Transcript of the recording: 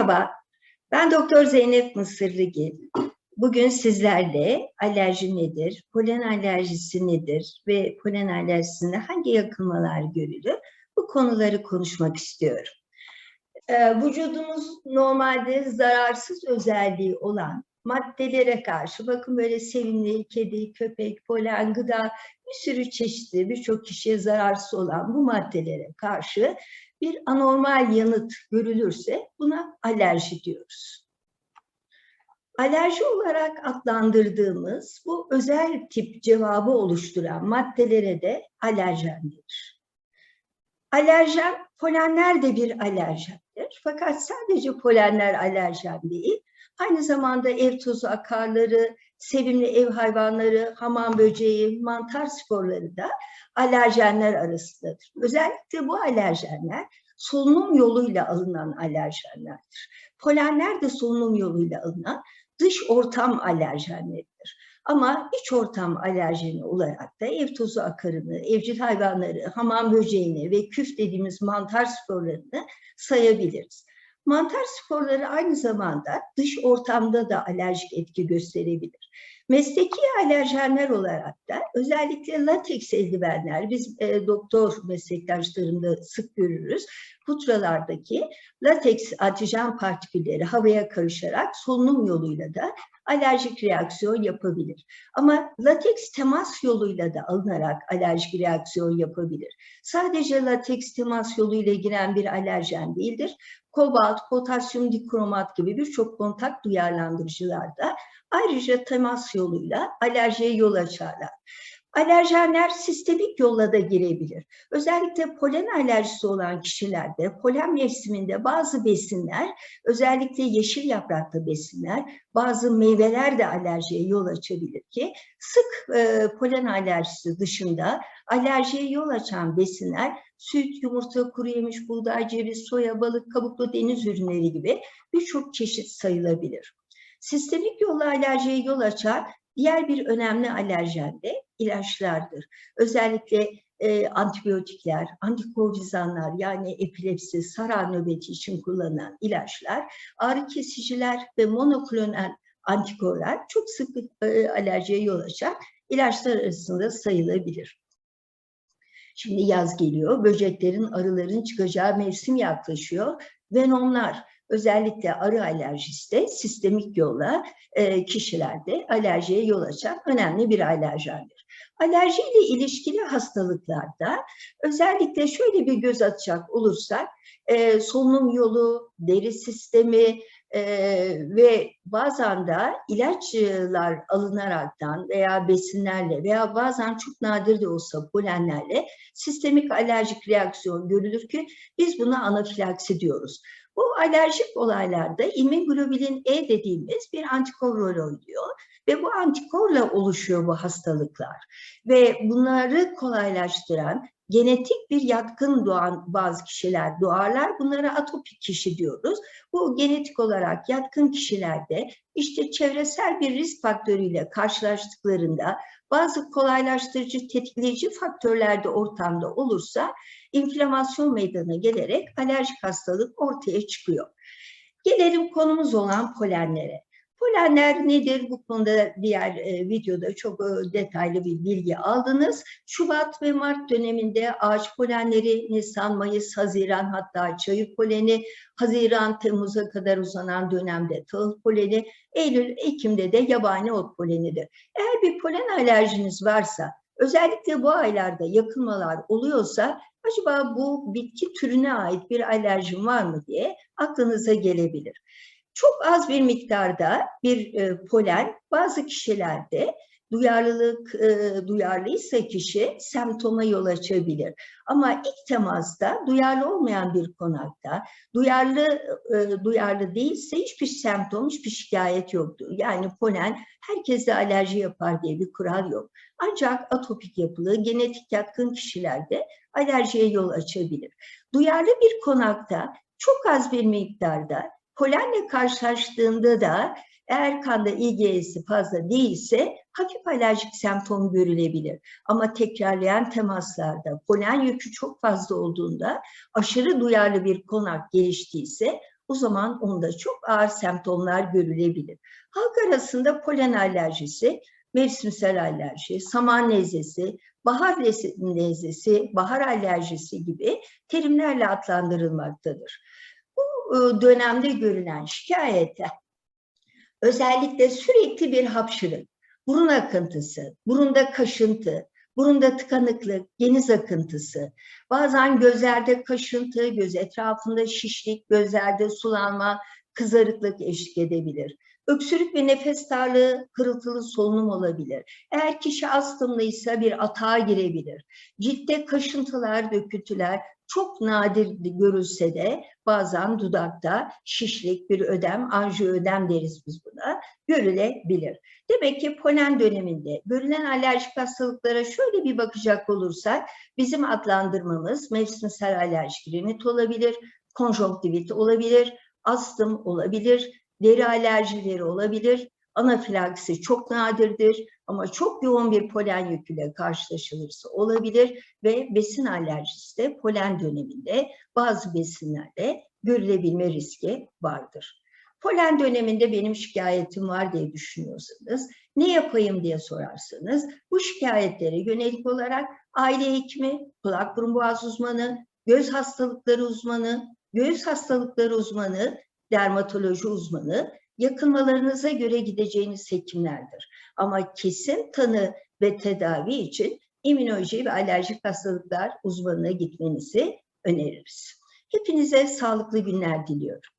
Merhaba, ben Doktor Zeynep Mısırlıgil. Bugün sizlerle alerji nedir, polen alerjisi nedir ve polen alerjisinde hangi yakınmalar görülür? Bu konuları konuşmak istiyorum. Ee, vücudumuz normalde zararsız özelliği olan maddelere karşı, bakın böyle sevimli kedi, köpek, polen, gıda, bir sürü çeşitli birçok kişiye zararsız olan bu maddelere karşı bir anormal yanıt görülürse buna alerji diyoruz. Alerji olarak adlandırdığımız bu özel tip cevabı oluşturan maddelere de alerjen denir. Alerjen, polenler de bir alerjendir. Fakat sadece polenler alerjen değil, aynı zamanda ev tozu akarları, sevimli ev hayvanları, hamam böceği, mantar sporları da alerjenler arasındadır. Özellikle bu alerjenler solunum yoluyla alınan alerjenlerdir. Polenler de solunum yoluyla alınan dış ortam alerjenleridir. Ama iç ortam alerjeni olarak da ev tozu akarını, evcil hayvanları, hamam böceğini ve küf dediğimiz mantar sporlarını sayabiliriz. Mantar sporları aynı zamanda dış ortamda da alerjik etki gösterebilir. Mesleki alerjenler olarak da özellikle lateks eldivenler, biz e, doktor meslektaşlarımda sık görürüz. Putralardaki lateks antijen partikülleri havaya karışarak solunum yoluyla da alerjik reaksiyon yapabilir. Ama lateks temas yoluyla da alınarak alerjik reaksiyon yapabilir. Sadece lateks temas yoluyla giren bir alerjen değildir. Kobalt, potasyum dikromat gibi birçok kontak duyarlandırıcılar da ayrıca temas yoluyla alerjiye yol açarlar. Alerjenler sistemik yolla da girebilir. Özellikle polen alerjisi olan kişilerde polen mevsiminde bazı besinler, özellikle yeşil yapraklı besinler, bazı meyveler de alerjiye yol açabilir ki sık e, polen alerjisi dışında alerjiye yol açan besinler süt, yumurta, kuru yemiş, buğday, ceviz, soya, balık, kabuklu deniz ürünleri gibi birçok çeşit sayılabilir. Sistemik yolla alerjiye yol açan diğer bir önemli alerjen de ilaçlardır. Özellikle e, antibiyotikler, antikortizanlar yani epilepsi, sarar nöbeti için kullanılan ilaçlar, ağrı kesiciler ve monoklonal antikorlar çok sık e, alerjiye yol açan ilaçlar arasında sayılabilir. Şimdi yaz geliyor, böceklerin, arıların çıkacağı mevsim yaklaşıyor. Venomlar, özellikle arı alerjisi de sistemik yolla e, kişilerde alerjiye yol açan önemli bir alerjendir. Alerji ile ilişkili hastalıklarda özellikle şöyle bir göz atacak olursak e, solunum yolu, deri sistemi, ee, ve bazen de ilaçlar alınaraktan veya besinlerle veya bazen çok nadir de olsa polenlerle sistemik alerjik reaksiyon görülür ki biz buna anafilaksi diyoruz. Bu alerjik olaylarda immunoglobulin E dediğimiz bir antikor rol oynuyor ve bu antikorla oluşuyor bu hastalıklar. Ve bunları kolaylaştıran genetik bir yatkın doğan bazı kişiler doğarlar. Bunlara atopik kişi diyoruz. Bu genetik olarak yatkın kişilerde işte çevresel bir risk faktörüyle karşılaştıklarında bazı kolaylaştırıcı, tetikleyici faktörler de ortamda olursa inflamasyon meydana gelerek alerjik hastalık ortaya çıkıyor. Gelelim konumuz olan polenlere. Polenler nedir? Bu konuda diğer e, videoda çok e, detaylı bir bilgi aldınız. Şubat ve Mart döneminde ağaç polenleri, Nisan, Mayıs, Haziran hatta çayır poleni, Haziran, Temmuz'a kadar uzanan dönemde tahıl poleni, Eylül, Ekim'de de yabani ot polenidir. Eğer bir polen alerjiniz varsa, özellikle bu aylarda yakınmalar oluyorsa acaba bu bitki türüne ait bir alerjim var mı diye aklınıza gelebilir. Çok az bir miktarda bir e, polen bazı kişilerde duyarlılık e, duyarlıysa kişi semptoma yol açabilir. Ama ilk temasta duyarlı olmayan bir konakta duyarlı e, duyarlı değilse hiçbir semptom, hiçbir şikayet yoktur. Yani polen herkese alerji yapar diye bir kural yok. Ancak atopik yapılı, genetik yatkın kişilerde alerjiye yol açabilir. Duyarlı bir konakta çok az bir miktarda Polenle karşılaştığında da eğer kanda IgE'si fazla değilse hafif alerjik semptom görülebilir. Ama tekrarlayan temaslarda polen yükü çok fazla olduğunda aşırı duyarlı bir konak geliştiyse o zaman onda çok ağır semptomlar görülebilir. Halk arasında polen alerjisi, mevsimsel alerji, saman nezlesi, bahar nezlesi, bahar alerjisi gibi terimlerle adlandırılmaktadır. E, dönemde görülen şikayetler özellikle sürekli bir hapşırık, burun akıntısı, burunda kaşıntı, burunda tıkanıklık, geniz akıntısı, bazen gözlerde kaşıntı, göz etrafında şişlik, gözlerde sulanma, kızarıklık eşlik edebilir. Öksürük ve nefes darlığı, kırıltılı solunum olabilir. Eğer kişi astımlıysa bir atağa girebilir. Ciltte kaşıntılar, döküntüler çok nadir görülse de bazen dudakta şişlik, bir ödem, anjiödem deriz biz buna, görülebilir. Demek ki polen döneminde görülen alerjik hastalıklara şöyle bir bakacak olursak bizim adlandırmamız mevsimsel alerjik rinit olabilir, konjonktivit olabilir, astım olabilir, deri alerjileri olabilir, anafilaksi çok nadirdir ama çok yoğun bir polen yüküyle karşılaşılırsa olabilir ve besin alerjisi de polen döneminde bazı besinlerde görülebilme riski vardır. Polen döneminde benim şikayetim var diye düşünüyorsanız, ne yapayım diye sorarsanız, bu şikayetlere yönelik olarak aile hekimi, kulak burun boğaz uzmanı, göz hastalıkları uzmanı, göğüs hastalıkları uzmanı, dermatoloji uzmanı, yakınmalarınıza göre gideceğiniz hekimlerdir. Ama kesin tanı ve tedavi için immünoloji ve alerjik hastalıklar uzmanına gitmenizi öneririz. Hepinize sağlıklı günler diliyorum.